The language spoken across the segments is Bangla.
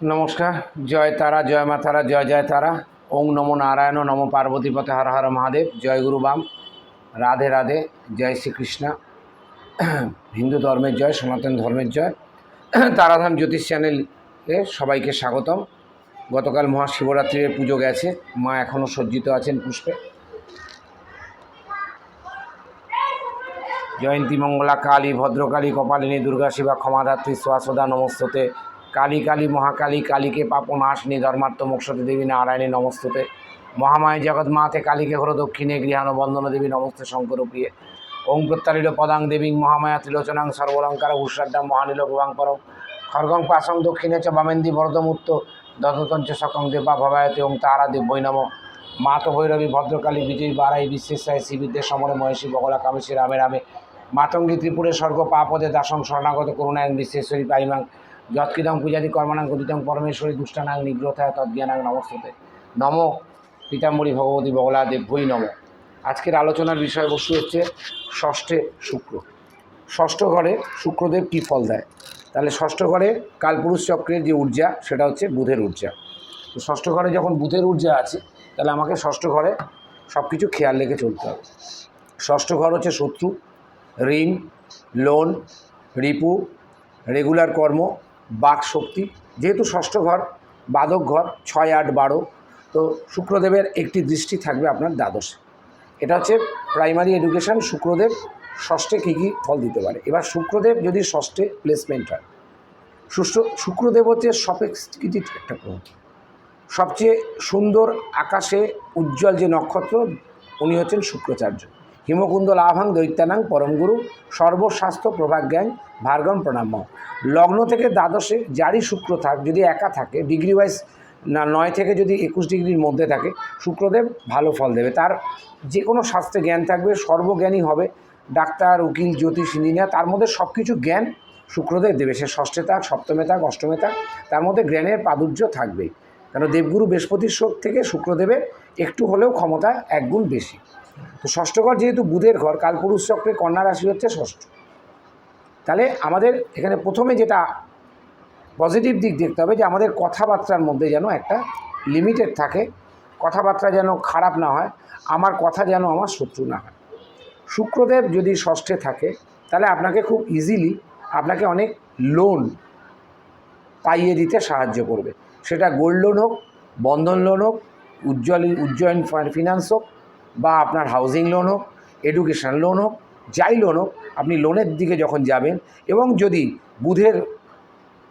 নমস্কার, জয় তারা, জয় মা তারা, জয় জয় তারা। ওং নমো নারায়ণ, নমো পার্বতী পথে হর হর মহাদেব। জয় গুরু বাম। রাধে রাধে। জয় শ্রীকৃষ্ণ। হিন্দু ধর্মের জয়, সনাতন ধর্মের জয়। তারাধাম জ্যোতিষ চ্যানেলে সবাইকে স্বাগতম। গতকাল মহাশিবরাত্রির পুজো গেছে। মা এখনও সজ্জিত আছেন পুষ্পে। জয়ন্তী মঙ্গলা কালী, ভদ্রকালী, কপালিনী, দুর্গা শিবা ক্ষমাধাত্রী শ্বাসদা নমস্ততে কালী কালী মহাকালী কালীকে পাপনাশিনী ধর্মার্থ মোক্ষতে দেবী নারায়ণী নমস্ততে। মহামায় জগৎ মাতে কালীকে হর দক্ষিণে গৃহাণ বন্দন দেবী নমস্তে শঙ্কর ওং প্রত্যালিল পদাং দেবী মহামায়া ত্রিলোচনাং সর্বলঙ্কার উষাড্ডাম মহানীল ভবাং পরম খর্গং পাশং দক্ষিণে চ বামেন্দি বরদমুত্ত দততঞ্চ সকং দেবা ভবায়তে ওং তারা দেব্যই নম। মাত ভৈরবী ভদ্রকালী বিজয়ী বারাই বিশ্বেশ্বায় শ্রীবিদ্যে সমরে মহেশী বগলা কামেশী রামে রামে। মাতঙ্গী ত্রিপুরে স্বর্গ পাপদে দাসং শরণাগত করুণায়ন বিশ্বেশ্বরী পাইমাং। যৎকৃতং পূজাদি কর্মাণাং গতিতং পরমেশ্বরী দুষ্টানাং নিগ্রথায় তজ্ঞানাং নমস্ততে। নম পীতাম্বরী ভগবতী বগলা দেব্যই নম। আজকের আলোচনার বিষয়বস্তু হচ্ছে ষষ্ঠে শুক্র। ষষ্ঠ ঘরে শুক্রদেব কী ফল দেয়? তাহলে ষষ্ঠ ঘরে কালপুরুষ চক্রের যে ঊর্জা, সেটা হচ্ছে বুধের ঊর্জা। তো ষষ্ঠ ঘরে যখন বুধের ঊর্জা আছে, তাহলে আমাকে ষষ্ঠ ঘরে সব কিছু খেয়াল রেখে চলতে হবে। ষষ্ঠ ঘর হচ্ছে শত্রু, ঋণ, লোন, রিপু রেগুলার কর্ম বাক শক্তি যেহেতু ষষ্ঠ ঘর, বাদক ঘর, ছয়, আট, বারো, তো শুক্রদেবের একটি দৃষ্টি থাকবে আপনার দ্বাদশে। এটা হচ্ছে প্রাইমারি এডুকেশন শুক্রদেব ষষ্ঠে কী কী ফল দিতে পারে। এবার শুক্রদেব যদি ষষ্ঠে প্লেসমেন্ট হয়, সুষ্ঠ, শুক্রদেব হচ্ছে সফিস্টিকেটেড একটা গ্রহ সবচেয়ে সুন্দর আকাশে উজ্জ্বল যে নক্ষত্র, উনি হচ্ছেন শুক্রাচার্য। হিমকুন্দ লাভাং দৈত্যানাং পরমগুরু সর্বস্বাস্থ্য প্রভাজ্ঞান ভার্গম প্রণাম লগ্ন থেকে দ্বাদশে যারই শুক্র থাক, যদি একা থাকে ডিগ্রি ওয়াইজ না, নয় থেকে যদি একুশ ডিগ্রির মধ্যে থাকে, শুক্রদেব ভালো ফল দেবে। তার যে কোনো শাস্ত্রে জ্ঞান থাকবে, সর্বজ্ঞানী হবে, ডাক্তার, উকিল, জ্যোতিষ, ইঞ্জিনিয়ার, তার মধ্যে সব কিছু জ্ঞান শুক্রদেব দেবে। সে ষষ্ঠে থাক, সপ্তমে থাক, অষ্টমে থাক, তার মধ্যে জ্ঞানের প্রাদুর্য থাকবেই কেন, দেবগুরু বৃহস্পতির শোক থেকে শুক্রদেবের একটু হলেও ক্ষমতা একগুণ বেশি। তো ষষ্ঠ ঘর যেহেতু বুধের ঘর, কালপুরুষ চক্রে কন্যা রাশি হচ্ছে ষষ্ঠ। তাহলে আমাদের এখানে প্রথমে যেটা পজিটিভ দিক দেখতে হবে যে আমাদের কথাবার্তার মধ্যে যেন একটা লিমিটেড থাকে। কথাবার্তা যেন খারাপ না হয়, আমার কথা যেন আমার শত্রু না হয়। শুক্রদেব যদি ষষ্ঠে থাকে, তাহলে আপনাকে খুব ইজিলি আপনাকে অনেক লোন পাইয়ে দিতে সাহায্য করবে। সেটা গোল্ড লোন হোক, বন্ধন লোন হোক, উজ্জ্বল উজ্জয়ন ফিনান্স হোক বা আপনার হাউজিং লোন হোক এডুকেশন লোন হোক, যাই লোন হোক, আপনি লোনের দিকে যখন যাবেন এবং যদি বুধের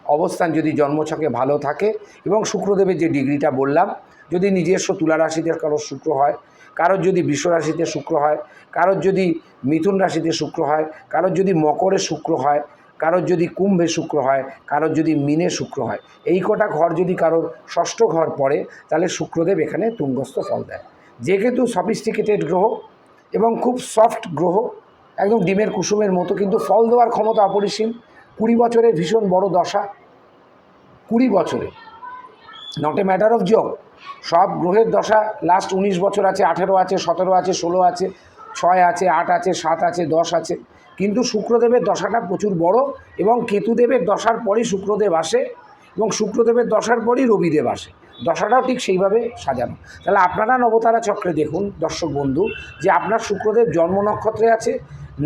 অবস্থান যদি জন্মছকে ভালো থাকে এবং শুক্রদেবের যে ডিগ্রিটা বললাম, যদি নিজস্ব তুলা রাশিতে কারোর শুক্র হয়, কারোর যদি রাশিতে শুক্র হয়, কারোর যদি মিথুন রাশিতে শুক্র হয়, কারোর যদি মকরে শুক্র হয়, কারোর যদি কুম্ভে শুক্র হয়, কারোর যদি মিনে শুক্র হয়, এই কটা ঘর যদি কারোর ষষ্ঠ ঘর পড়ে, তাহলে শুক্রদেব এখানে তুঙ্গস্থ ফল দেয়। যেহেতু সফিস্টিকেটেড গ্রহ এবং খুব সফট গ্রহ, একদম ডিমের কুসুমের মতো, কিন্তু ফল দেওয়ার ক্ষমতা অপরিসীম। কুড়ি বছরের ভীষণ বড় দশা। কুড়ি বছরে। Not a matter of job সব গ্রহের দশা লাস্ট উনিশ বছর আছে, আঠেরো আছে, সতেরো আছে, ষোলো আছে, ছয় আছে, আট আছে, সাত আছে, দশ আছে। কিন্তু শুক্রদেবের দশাটা প্রচুর বড় এবং কেতুদেবের দশার পরই শুক্রদেব আসে এবং শুক্রদেবের দশার পরই রবিদেব আসে। দশাটাও ঠিক সেইভাবে সাজানো। তাহলে আপনারা নবতারা চক্রে দেখুন, দর্শক বন্ধু, যে আপনার শুক্রদেব জন্ম নক্ষত্রে আছে,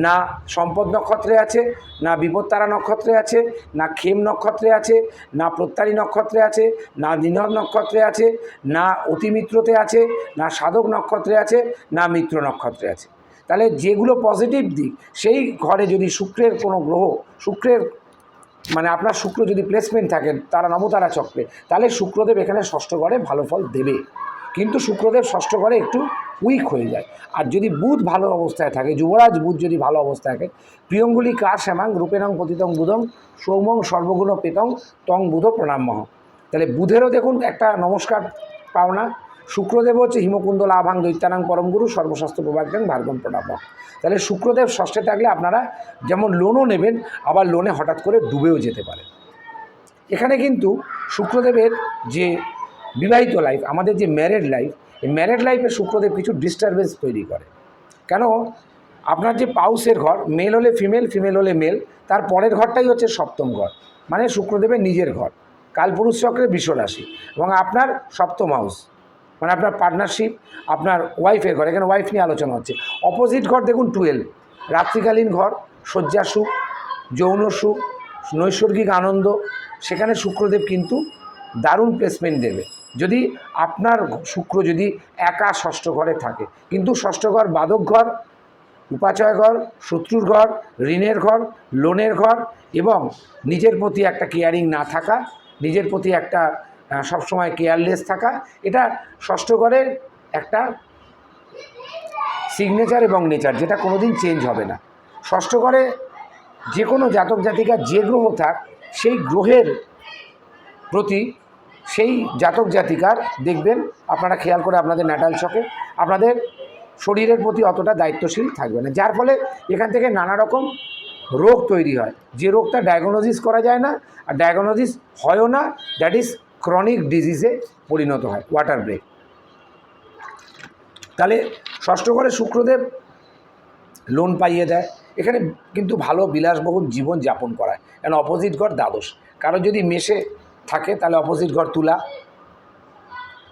না সম্পদ নক্ষত্রে আছে, না বিপত্তারা নক্ষত্রে আছে, না খেম নক্ষত্রে আছে, না প্রত্যারী নক্ষত্রে আছে, না নিনদ নক্ষত্রে আছে, না অতিমিত্রতে আছে, না সাধক নক্ষত্রে আছে, না মিত্র নক্ষত্রে আছে। তাহলে যেগুলো পজিটিভ দিক, সেই ঘরে যদি শুক্রের কোনো গ্রহ, শুক্রের মানে আপনার শুক্র যদি প্লেসমেন্ট থাকে তারা নবতারা চক্রে, তাহলে শুক্রদেব এখানে ষষ্ঠ ঘরে ভালো ফল দেবে। কিন্তু শুক্রদেব ষষ্ঠ ঘরে একটু উইক হয়ে যায়। আর যদি বুধ ভালো অবস্থায় থাকে, যুবরাজ বুধ যদি ভালো অবস্থায় থাকে, প্রিয়ঙ্গুলি কার শ্যামাং রূপেণং পতিতং বুধং, সৌমং সর্বগুণ পেতং তং বুধ প্রণামহ তাহলে বুধেরও দেখুন একটা নমস্কার পাওনা শুক্রদেব হচ্ছে হিমকুন্দ লাভাং দৈত্যানাং পরমগুরু সর্বশাস্ত্র প্রভাজ্ঞাং ভার্গম প্রণাম তাহলে শুক্রদেব ষষ্ঠে থাকলে আপনারা যেমন লোনও নেবেন, আবার লোনে হঠাৎ করে ডুবেও যেতে পারে এখানে কিন্তু শুক্রদেবের যে বিবাহিত লাইফ আমাদের যে ম্যারেড লাইফ এই ম্যারেড লাইফে শুক্রদেব কিছু ডিস্টারবেন্স তৈরি করে। কেন? আপনার যে পাউসের ঘর মেল হলে ফিমেল ফিমেল হলে মেল তার পরের ঘরটাই হচ্ছে সপ্তম ঘর মানে শুক্রদেবের নিজের ঘর। কালপুরুষ চক্রে বিশ্ব রাশি এবং আপনার সপ্তম হাউস মানে আপনার পার্টনারশিপ আপনার ওয়াইফের ঘর, এখানে ওয়াইফ নিয়ে আলোচনা হচ্ছে। অপোজিট ঘর দেখুন টুয়েলভ রাত্রিকালীন ঘর, শয্যা সুখ, যৌন সুখ, নৈসর্গিক আনন্দ। সেখানে শুক্রদেব কিন্তু দারুণ প্লেসমেন্ট দেবে। যদি আপনার শুক্র যদি একা ষষ্ঠ ঘরে থাকে, কিন্তু ষষ্ঠ ঘর বাদক ঘর, উপাচয় ঘর, শত্রুর ঘর, ঋণের ঘর, লোনের ঘর এবং নিজের প্রতি একটা কেয়ারিং না থাকা, নিজের প্রতি একটা সবসময় কেয়ারলেস থাকা। এটা ষষ্ঠ ঘরের একটা সিগনেচার এবং নেচার যেটা কোনো দিন চেঞ্জ হবে না। ষষ্ঠ ঘরে যে কোনো জাতক জাতিকার যে গ্রহ থাক, সেই গ্রহের প্রতি সেই জাতক জাতিকার দেখবেন, আপনারা খেয়াল করে আপনাদের ন্যাটাল ছকে আপনাদের শরীরের প্রতি অতটা দায়িত্বশীল থাকবে না। যার ফলে এখান থেকে নানা রকম রোগ তৈরি হয়। যে রোগটা ডায়াগনোসিস করা যায় না, আর ডায়াগনোসিস হয়ও না দ্যাট ইজ ক্রনিক ডিজিজে পরিণত হয় ওয়াটার ব্রেক তাহলে ষষ্ঠ ঘরে শুক্রদেব লোন পাইয়ে দেয়। এখানে কিন্তু ভালো বিলাসবহুল জীবন যাপন করায়। কারণ অপোজিট ঘর দ্বাদশ। কারও যদি মেশে থাকে, তাহলে অপোজিট ঘর তুলা।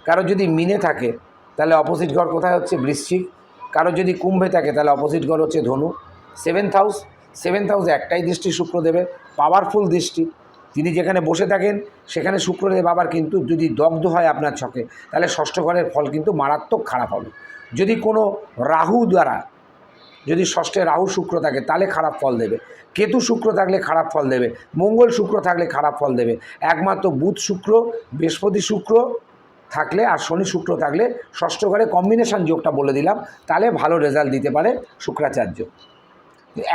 কারও যদি মিনে থাকে, তাহলে অপোজিট ঘর কোথায় হচ্ছে? বৃশ্চিক। কারও যদি কুম্ভে থাকে, তাহলে অপোজিট ঘর হচ্ছে ধনু। সেভেন্থ হাউস সেভেন্থ হাউসে একটাই দৃষ্টি শুক্রদেবের পাওয়ারফুল দৃষ্টি। তিনি যেখানে বসে থাকেন, সেখানে শুক্রদেব আবার কিন্তু যদি দগ্ধ হয় আপনার ছকে, তাহলে ষষ্ঠ ঘরের ফল কিন্তু মারাত্মক খারাপ হবে। যদি কোনো রাহু দ্বারা, যদি ষষ্ঠে রাহু শুক্র থাকে, তাহলে খারাপ ফল দেবে। কেতু শুক্র থাকলে খারাপ ফল দেবে। মঙ্গল শুক্র থাকলে খারাপ ফল দেবে। একমাত্র বুধ শুক্র, বৃহস্পতি শুক্র থাকলে আর শনি শুক্র থাকলে ষষ্ঠ ঘরে কম্বিনেশান যোগটা বলে দিলাম, তাহলে ভালো রেজাল্ট দিতে পারে শুক্রাচার্য।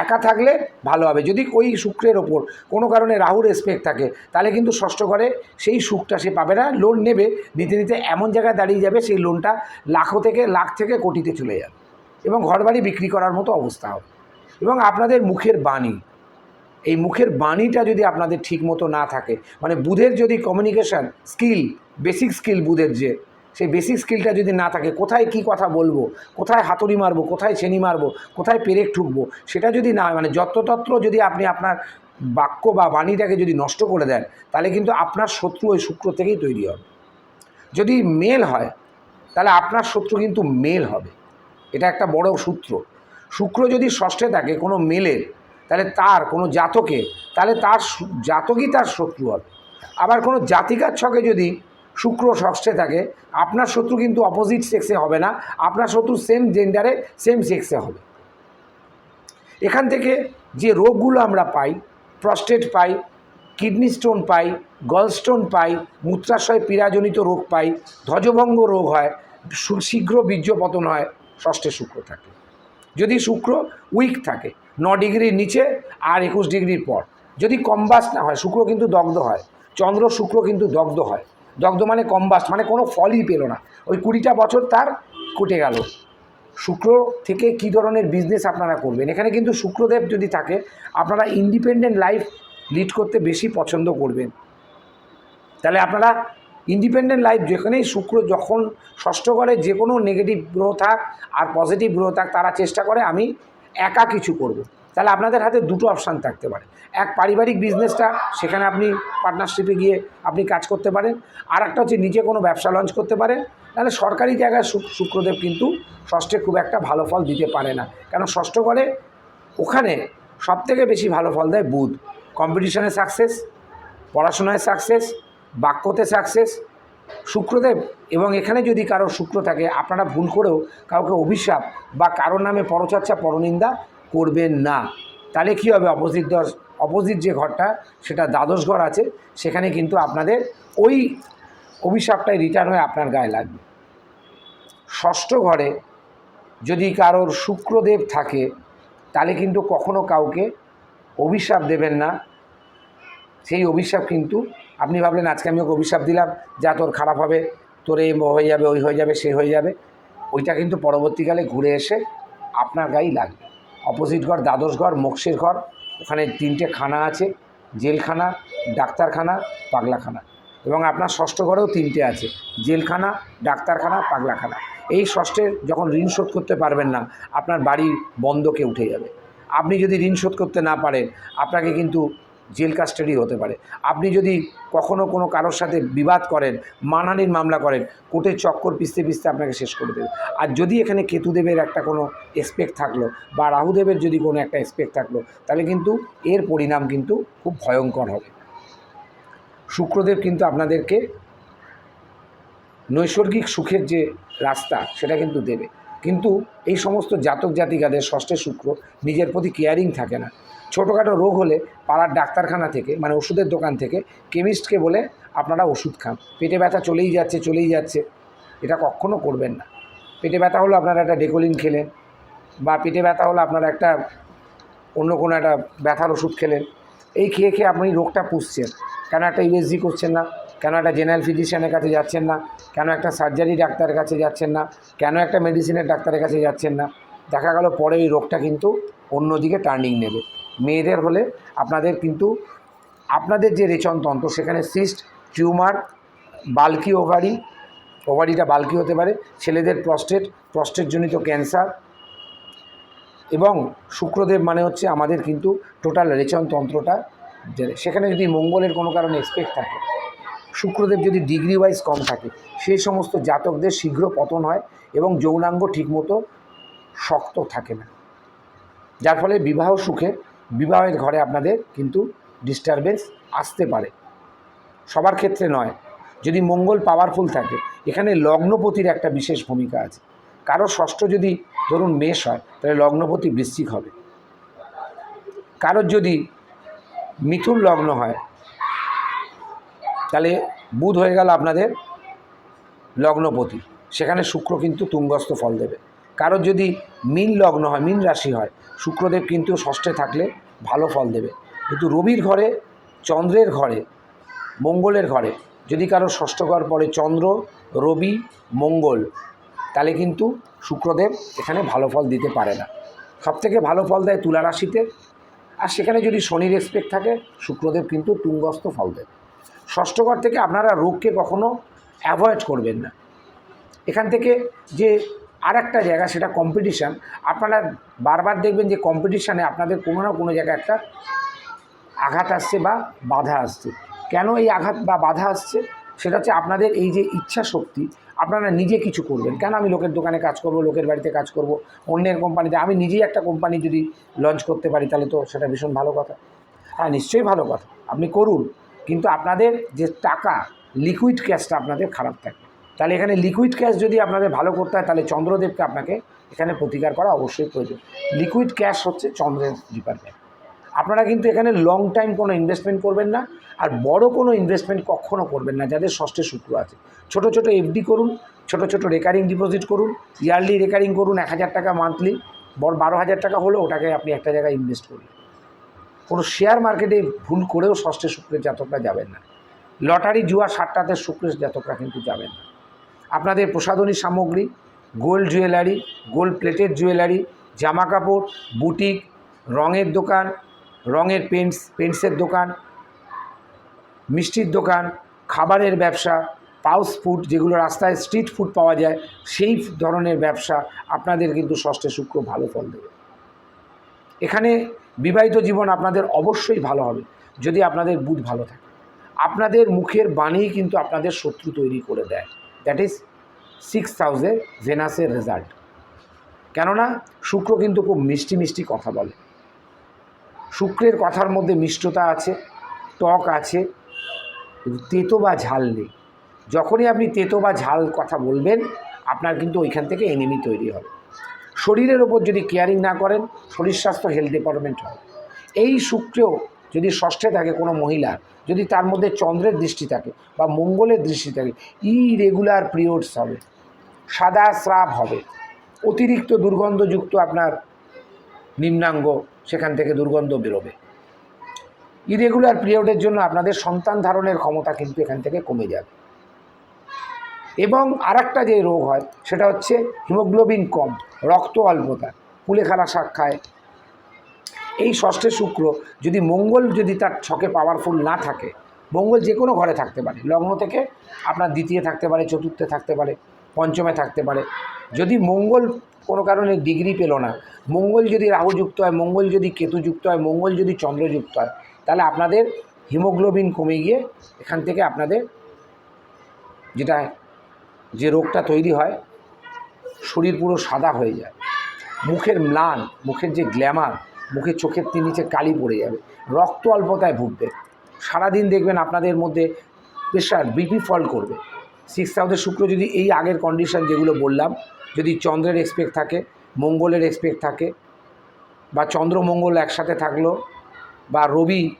একা থাকলে ভালো হবে। যদি ওই শুক্রের ওপর কোনো কারণে রাহুর রেসপেক্ট থাকে, তাহলে কিন্তু ষষ্ঠ ঘরে সেই সুখটা সে পাবে না। লোন নেবে, নিতে নিতে এমন জায়গায় দাঁড়িয়ে যাবে সেই লোনটা লাখো থেকে, লাখ থেকে কোটিতে চলে যাবে এবং ঘরবাড়ি বিক্রি করার মতো অবস্থা হবে। এবং আপনাদের মুখের বাণী, এই মুখের বাণীটা যদি আপনাদের ঠিক মতো না থাকে মানে বুধের যদি কমিউনিকেশান স্কিল বেসিক স্কিল বুধের যে সেই বেসিক স্কিলটা যদি না থাকে, কোথায় কি কথা বলব, কোথায় হাতুড়ি মারবো, কোথায় ছেনি মারবো, কোথায় পেরেক ঠুকবো, সেটা যদি না মানে যত্রতত্র যদি আপনি আপনার বাক্য বা বাণীটাকে যদি নষ্ট করে দেন, তাহলে কিন্তু আপনার শত্রু ওই শুক্র থেকেই তৈরি হবে। যদি মেল হয়, তাহলে আপনার শত্রু কিন্তু মেল হবে। এটা একটা বড় সূত্র। শুক্র যদি ষষ্ঠে থাকে কোনো মেলের তাহলে তার, কোনো জাতকে তাহলে তার জাতকই তার শত্রু হবে। আবার কোনো জাতিকার ছকে যদি শুক্র ষষ্ঠে থাকে। আপনার শত্রু কিন্তু অপোজিট সেক্সে হবে না। আপনার শত্রু সেম জেন্ডারে সেম সেক্সে হবে। এখান থেকে যে রোগগুলো আমরা পাই প্রস্টেট পাই কিডনি স্টোন পাই গলস্টোন পাই, মূত্রাশয় পীড়াজনিত রোগ পাই, ধ্বজভঙ্গ রোগ হয় শীঘ্র বীর্যপতন হয়, ষষ্ঠে শুক্র থাকে। যদি শুক্র উইক থাকে, ন ডিগ্রির নিচে আর একুশ ডিগ্রির পর। যদি কম্বাস না হয়, শুক্র কিন্তু দগ্ধ হয়। চন্দ্র শুক্র কিন্তু দগ্ধ হয়। দগ্ধ মানে কম্বাস্ট মানে কোনো ফলই পেল না। ওই কুড়িটা বছর তার কুটে গেল। শুক্র থেকে কী ধরনের বিজনেস আপনারা করবেন? এখানে কিন্তু শুক্রদেব যদি থাকে, আপনারা ইন্ডিপেন্ডেন্ট লাইফ লিড করতে বেশি পছন্দ করবেন। তাহলে আপনারা ইন্ডিপেন্ডেন্ট লাইফ যেখানেই শুক্র যখন ষষ্ঠ ঘরে যে কোনো নেগেটিভ গ্রহ থাক আর পজিটিভ গ্রহ থাক, তারা চেষ্টা করে আমি একা কিছু করব। তাহলে আপনাদের হাতে দুটো অপশান থাকতে পারে। এক পারিবারিক বিজনেসটা সেখানে আপনি পার্টনারশিপে গিয়ে আপনি কাজ করতে পারেন। আর একটা হচ্ছে নিজে কোনো ব্যবসা লঞ্চ করতে পারেন। তাহলে সরকারি জায়গায় শুক্রদেব কিন্তু ষষ্ঠে খুব একটা ভালো ফল দিতে পারে না। কেন ষষ্ঠ করে? ওখানে সবথেকে বেশি ভালো ফল দেয় বুধ। কম্পিটিশনে সাকসেস পড়াশোনায় সাকসেস বাক্যতে সাকসেস শুক্রদেব এবং এখানে যদি কারও শুক্র থাকে, আপনারা ভুল করেও কাউকে অভিশাপ বা কারোর নামে পরচর্চা, পরনিন্দা করবেন না। তাহলে কী হবে? অপোজিট দশ অপোজিট যে ঘরটা, সেটা দ্বাদশ ঘর আছে, সেখানে কিন্তু আপনাদের ওই অভিশাপটাই রিটার্ন হয়ে আপনার গায়ে লাগবে। ষষ্ঠ ঘরে যদি কারোর শুক্রদেব থাকে, তাহলে কিন্তু কখনো কাউকে অভিশাপ দেবেন না। সেই অভিশাপ কিন্তু, আপনি ভাবলেন, আজকে আমি ওকে অভিশাপ দিলাম, যা তোর খারাপ হবে, তোর এই হয়ে যাবে, ওই হয়ে যাবে, সে হয়ে যাবে। ওইটা কিন্তু পরবর্তীকালে ঘুরে এসে আপনার গায়েই লাগবে। অপোজিট ঘর, দ্বাদশ ঘর, মোক্ষের ঘর। ওখানে তিনটে খানা আছে, জেলখানা, ডাক্তারখানা, পাগলাখানা। এবং আপনার ষষ্ঠ ঘরেও তিনটে আছে, জেলখানা, ডাক্তারখানা, পাগলাখানা। এই ষষ্ঠে যখন ঋণ শোধ করতে পারবেন না, আপনার বাড়ি বন্ধকে উঠে যাবে। আপনি যদি ঋণ শোধ করতে না পারেন, আপনাকে কিন্তু জেল কাস্টাডি হতে পারে। আপনি যদি কখনো কোনো কারোর সাথে বিবাদ করেন, মানহানির মামলা করেন কোর্টের চক্কর পিছতে পিছতে আপনাকে শেষ করে দেবে। আর যদি এখানে কেতুদেবের একটা কোনো এক্সপেক্ট থাকল বা রাহুদেবের যদি কোনো একটা এক্সপেক্ট থাকল, তাহলে কিন্তু এর পরিণাম কিন্তু খুব ভয়ঙ্কর হবে। শুক্রদেব কিন্তু আপনাদেরকে নৈসর্গিক সুখের যে রাস্তা, সেটা কিন্তু দেবে। কিন্তু এই সমস্ত জাতক জাতিকাদের ষষ্ঠে শুক্র নিজের প্রতি কেয়ারিং থাকে না। ছোটোখাটো রোগ হলে পাড়ার ডাক্তারখানা থেকে মানে ওষুধের দোকান থেকে কেমিস্টকে বলে আপনারা ওষুধ খান। পেটে ব্যথা চলেই যাচ্ছে চলেই যাচ্ছে। এটা কখনও করবেন না। পেটে ব্যথা হলো আপনারা একটা ডেকোলিন খেলেন বা পেটে ব্যথা হলো আপনারা একটা অন্য কোনো একটা ব্যথার ওষুধ খেলেন। এই খেয়ে খেয়ে আপনি রোগটা পুষছেন। কেন একটা ইউএসজি করছেন না? কেন একটা জেনারেল ফিজিশিয়ানের কাছে যাচ্ছেন না? কেন একটা সার্জারি ডাক্তারের কাছে যাচ্ছেন না? কেন একটা মেডিসিনের ডাক্তারের কাছে যাচ্ছেন না? দেখা গেল পরে এই রোগটা কিন্তু অন্যদিকে টার্নিং নেবে। মেয়েদের হলে আপনাদের কিন্তু, আপনাদের যে রেচনতন্ত্র সেখানে সিস্ট, টিউমার, বাল্কি ওভারি, ওভারিটা বাল্কি হতে পারে, ছেলেদের প্রস্টেট প্রস্টেটজনিত ক্যান্সার, এবং শুক্রদেব মানে হচ্ছে আমাদের কিন্তু টোটাল রেচনতন্ত্রটা সেখানে যদি মঙ্গলের কোনো কারণে এক্সপেক্ট থাকে, শুক্রদেব যদি ডিগ্রি ওয়াইজ কম থাকে সেই সমস্ত জাতকদের শীঘ্র পতন হয় এবং যৌনাঙ্গ ঠিকমতো শক্ত থাকে না। যার ফলে বিবাহ সুখে বিবাহের ঘরে আপনাদের কিন্তু ডিস্টারবেন্স আসতে পারে। সবার ক্ষেত্রে নয়। যদি মঙ্গল পাওয়ারফুল থাকে, এখানে লগ্নপতির একটা বিশেষ ভূমিকা আছে। কারও ষষ্ঠ যদি ধরুন মেষ হয়, তাহলে লগ্নপতি বৃশ্চিক হবে। কারোর যদি মিথুন লগ্ন হয়, তাহলে বুধ হয়ে গেল আপনাদের লগ্নপতি। সেখানে শুক্র কিন্তু তুঙ্গস্থ ফল দেবে। কারোর যদি মীন লগ্ন হয়, মীন রাশি হয় শুক্রদেব কিন্তু ষষ্ঠে থাকলে ভালো ফল দেবে। কিন্তু রবির ঘরে, চন্দ্রের ঘরে, মঙ্গলের ঘরে, যদি কারও ষষ্ঠ ঘর পড়ে চন্দ্র, রবি, মঙ্গল, তাহলে কিন্তু শুক্রদেব এখানে ভালো ফল দিতে পারে না। সবথেকে ভালো ফল দেয় তুলা রাশিতে। আর সেখানে যদি শনির এক্সপেক্ট থাকে, শুক্রদেব কিন্তু তুঙ্গস্থ ফল দেবে। ষষ্ঠ ঘর থেকে আপনারা রোগকে কখনো অ্যাভয়েড করবেন না। এখান থেকে যে আর একটা জায়গা, সেটা কম্পিটিশান আপনারা বারবার দেখবেন যে কম্পিটিশানে আপনাদের কোনো না কোনো জায়গায় একটা আঘাত আসছে বা বাধা আসছে। কেন এই আঘাত বা বাধা আসছে? সেটা হচ্ছে আপনাদের এই যে ইচ্ছা শক্তি, আপনারা নিজে কিছু করবেন। কেন আমি লোকের দোকানে কাজ করব, লোকের বাড়িতে কাজ করব, অন্যের কোম্পানিতে আমি নিজেই একটা কোম্পানি যদি লঞ্চ করতে পারি, তাহলে তো সেটা ভীষণ ভালো কথা। হ্যাঁ নিশ্চয়ই ভালো কথা। আপনি করুন। কিন্তু আপনাদের যে টাকা লিকুইড ক্যাশটা আপনাদের খারাপ থাকে তাহলে এখানে লিকুইড ক্যাশ যদি আপনাদের ভালো করতে হয়, তাহলে চন্দ্রদেবকে আপনাকে এখানে প্রতিকার করা অবশ্যই প্রয়োজন। লিকুইড ক্যাশ হচ্ছে চন্দ্রের ডিপার্টমেন্ট আপনারা কিন্তু এখানে লং টাইম কোনো ইনভেস্টমেন্ট করবেন না, আর বড় কোনো ইনভেস্টমেন্ট কখনও করবেন না, যাদের ষষ্ঠে শুক্র আছে। ছোট ছোট এফডি করুন, ছোট ছোট রেকারিং ডিপোজিট করুন ইয়ারলি রেকারিং করুন, এক হাজার টাকা মান্থলি বড় বারো হাজার টাকা হলেও ওটাকে আপনি একটা জায়গায় ইনভেস্ট করুন। কোনো শেয়ার মার্কেটে ভুল করেও ষষ্ঠে শুক্রের জাতকরা যাবেন না। লটারি জুয়া সাতটাতে শুক্রের জাতকরা কিন্তু যাবেন না। আপনাদের প্রসাধনী সামগ্রী, gold jewellery, gold plated jewellery জামা কাপড় বুটিক, রঙের দোকান, রঙের পেন্টস, পেন্টসের দোকান, মিষ্টির দোকান, খাবারের ব্যবসা, পাউস ফুড যেগুলো রাস্তায় স্ট্রিট ফুড পাওয়া যায়, সেই ধরনের ব্যবসা আপনাদের কিন্তু ষষ্ঠে শুক্র ভালো ফল দেবে। এখানে বিবাহিত জীবন আপনাদের অবশ্যই ভালো হবে, যদি আপনাদের বুধ ভালো থাকে। আপনাদের মুখের বাণী কিন্তু আপনাদের শত্রু তৈরি করে দেয়। দ্যাট ইজ সিক্স থাউজেন্ড ভেনাসের রেজাল্ট কেননা শুক্র কিন্তু খুব মিষ্টি মিষ্টি কথা বলে। শুক্রের কথার মধ্যে মিষ্টতা আছে, টক আছে, কিন্তু তেতো বা ঝাল নেই। যখনই আপনি তেতো বা ঝাল কথা বলবেন, আপনার কিন্তু ওইখান থেকে এনিমি তৈরি হবে। শরীরের ওপর যদি কেয়ারিং না করেন, শরীর স্বাস্থ্য হেলথ ডিপার্টমেন্ট হয়। এই শুক্রেও যদি ষষ্ঠে থাকে কোনো মহিলা, যদি তার মধ্যে চন্দ্রের দৃষ্টি থাকে বা মঙ্গলের দৃষ্টি থাকে, ইরেগুলার পিরিয়ডস হবে, সাদা স্রাব হবে, অতিরিক্ত দুর্গন্ধযুক্ত আপনার নিম্নাঙ্গ সেখান থেকে দুর্গন্ধ বেরোবে। ইরেগুলার পিরিয়ডের জন্য আপনাদের সন্তান ধারণের ক্ষমতা কিন্তু এখান থেকে কমে যাবে। এবং আরেকটা যে রোগ হয়, সেটা হচ্ছে হিমোগ্লোবিন কম, রক্ত অল্পতা কুলেখাড়া শাক খায় এই ষষ্ঠে শুক্র যদি মঙ্গল যদি তার ছকে পাওয়ারফুল না থাকে, মঙ্গল যে কোনো ঘরে থাকতে পারে। লগ্ন থেকে আপনার দ্বিতীয় থাকতে পারে, চতুর্থে থাকতে পারে, পঞ্চমে থাকতে পারে। যদি মঙ্গল কোনো কারণে ডিগ্রি পেল না, মঙ্গল যদি রাহুযুক্ত হয়, মঙ্গল যদি কেতুযুক্ত হয়, মঙ্গল যদি চন্দ্রযুক্ত হয়, তাহলে আপনাদের হিমোগ্লোবিন কমে গিয়ে এখান থেকে আপনাদের যেটা যে রোগটা তৈরি হয়, শরীর পুরো সাদা হয়ে যায়। মুখের ম্লান, মুখের যে গ্ল্যামার মুখের চোখের তিন নিচে কালি পড়ে যাবে। রক্ত অল্পতায় ভুগবে। সারাদিন দেখবেন আপনাদের মধ্যে প্রেশার বিপি ফল করবে। সিক্স হাউসের শুক্র যদি এই আগের কন্ডিশন যেগুলো বললাম, যদি চন্দ্রের এক্সপেক্ট থাকে, মঙ্গলের এক্সপেক্ট থাকে, বা চন্দ্র মঙ্গল একসাথে থাকল, বা রবি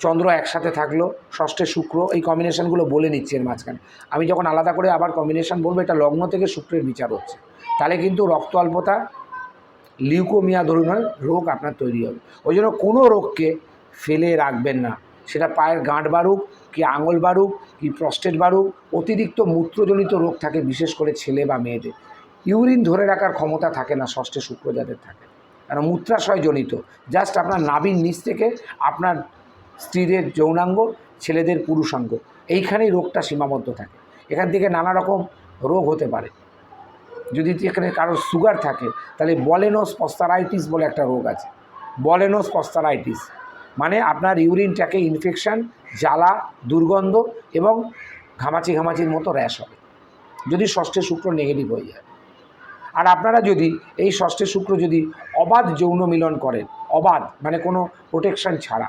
চন্দ্র একসাথে থাকল, ষষ্ঠে শুক্র, এই কম্বিনেশানগুলো বলে নিচ্ছি এর মাঝখানে। আমি যখন আলাদা করে আবার কম্বিনেশন বলব, এটা লগ্ন থেকে শুক্রের বিচার হচ্ছে। তাহলে কিন্তু রক্ত অল্পতা লিউকোমিয়া ধরনের রোগ আপনার তৈরি হবে। ওই জন্য কোনো রোগকে ফেলে রাখবেন না। সেটা পায়ের গাঁট বাড়ুক কি আঙুল বাড়ুক কি প্রস্টেট বাড়ুক, অতিরিক্ত মূত্রজনিত রোগ থাকে, বিশেষ করে ছেলে বা মেয়েদের। ইউরিন ধরে রাখার ক্ষমতা থাকে না, ষষ্ঠে শুক্র যাদের থাকে। কারণ মূত্রাশয় জনিত জাস্ট আপনার নাভির নিচ থেকে আপনার স্ত্রীদের যৌনাঙ্গ, ছেলেদের পুরুষাঙ্গ, এইখানেই রোগটা সীমাবদ্ধ থাকে। এখান থেকে নানা রকম রোগ হতে পারে। যদি এখানে কারোর সুগার থাকে, তাহলে বলেনোস পস্তারাইটিস বলে একটা রোগ আছে। বলেনোস পস্তারাইটিস মানে আপনার ইউরিনটাকে ইনফেকশান জ্বালা, দুর্গন্ধ এবং ঘামাচি ঘামাচির মতো র্যাশ হবে। যদি ষষ্ঠে শুক্র নেগেটিভ হয়ে যায়। আর আপনারা যদি এই ষষ্ঠে শুক্র যদি অবাধ যৌন মিলন করেন, অবাধ মানে কোনো প্রোটেকশন ছাড়া,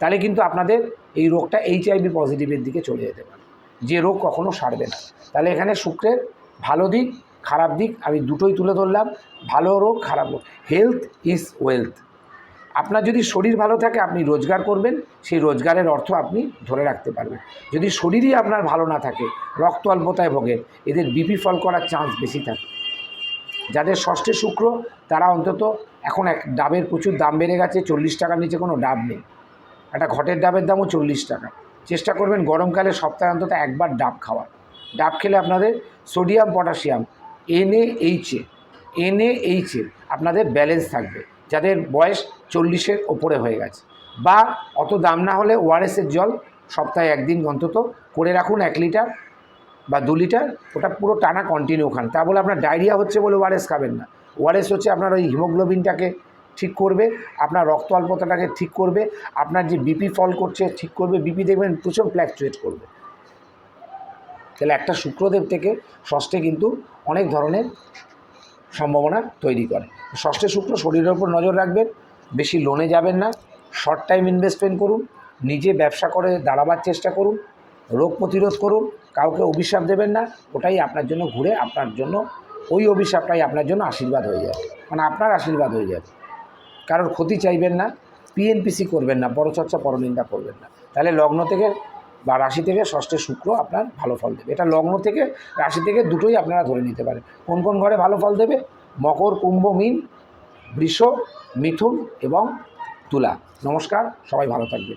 তাহলে কিন্তু আপনাদের এই রোগটা এইচআইভি পজিটিভের দিকে চলে যেতে পারে। যে রোগ কখনো সারবে না। তাহলে এখানে শুক্রের ভালো দিক খারাপ দিক আমি দুটোই তুলে ধরলাম, ভালো রোগ খারাপ রোগ হেলথ ইজ ওয়েলথ আপনার যদি শরীর ভালো থাকে, আপনি রোজগার করবেন, সেই রোজগারের অর্থ আপনি ধরে রাখতে পারবেন। যদি শরীরই আপনার ভালো না থাকে, রক্ত অল্পতায় ভোগে, এদের বিপি ফল করার চান্স বেশি থাকে। যাদের ষষ্ঠে শুক্র, তারা অন্তত এখন এক ডাবের প্রচুর দাম বেড়ে গেছে, চল্লিশ টাকার নিচে কোনো ডাব নেই। একটা ঘটের ডাবের দামও চল্লিশ টাকা। চেষ্টা করবেন গরমকালে সপ্তাহে অন্তত একবার ডাব খাওয়ার। ডাব খেলে আপনাদের সোডিয়াম পটাশিয়াম এনএ এইচে এনএ এইচে আপনাদের ব্যালেন্স থাকবে, যাদের বয়স চল্লিশের ওপরে হয়ে গেছে। বা অত দাম না হলে ওআরএসের জল সপ্তাহে একদিন অন্তত করে রাখুন এক লিটার বা দু লিটার, ওটা পুরো টানা কন্টিনিউ খান তা বলে আপনার ডায়রিয়া হচ্ছে বলে ওআরএস খাবেন না। ওআরএস হচ্ছে আপনার ওই হিমোগ্লোবিনটাকে ঠিক করবে, আপনার রক্ত অল্পতাটাকে ঠিক করবে, আপনার যে বিপি ফল করছে ঠিক করবে বিপি দেখবেন প্রচুর ফ্ল্যাকচুয়েট করবে। তাহলে একটা শুক্রদেব থেকে ষষ্ঠে কিন্তু অনেক ধরনের সম্ভাবনা তৈরি করে। ষষ্ঠে শুক্র শরীরের উপর নজর রাখবেন, বেশি লোনে যাবেন না শর্ট টাইম ইনভেস্টমেন্ট করুন, নিজে ব্যবসা করে দাঁড়াবার চেষ্টা করুন, রোগ প্রতিরোধ করুন, কাউকে অভিশাপ দেবেন না, ওটাই আপনার জন্য ঘুরে আপনার জন্য, ওই অভিশাপটাই আপনার জন্য আশীর্বাদ হয়ে যাবে। মানে আপনার আশীর্বাদ হয়ে যাবে। কারোর ক্ষতি চাইবেন না পিএনপিসি করবেন না পরচর্চা পরনিন্দা করবেন না। তাহলে লগ্ন থেকে বা রাশি থেকে ষষ্ঠে শুক্র আপনার ভালো ফল দেবে। এটা লগ্ন থেকে রাশি থেকে দুটোই আপনারা ধরে নিতে পারেন। কোন কোন ঘরে ভালো ফল দেবে? মকর, কুম্ভ, মিন, বৃষ, মিথুন এবং তুলা। নমস্কার, সবাই ভালো থাকবে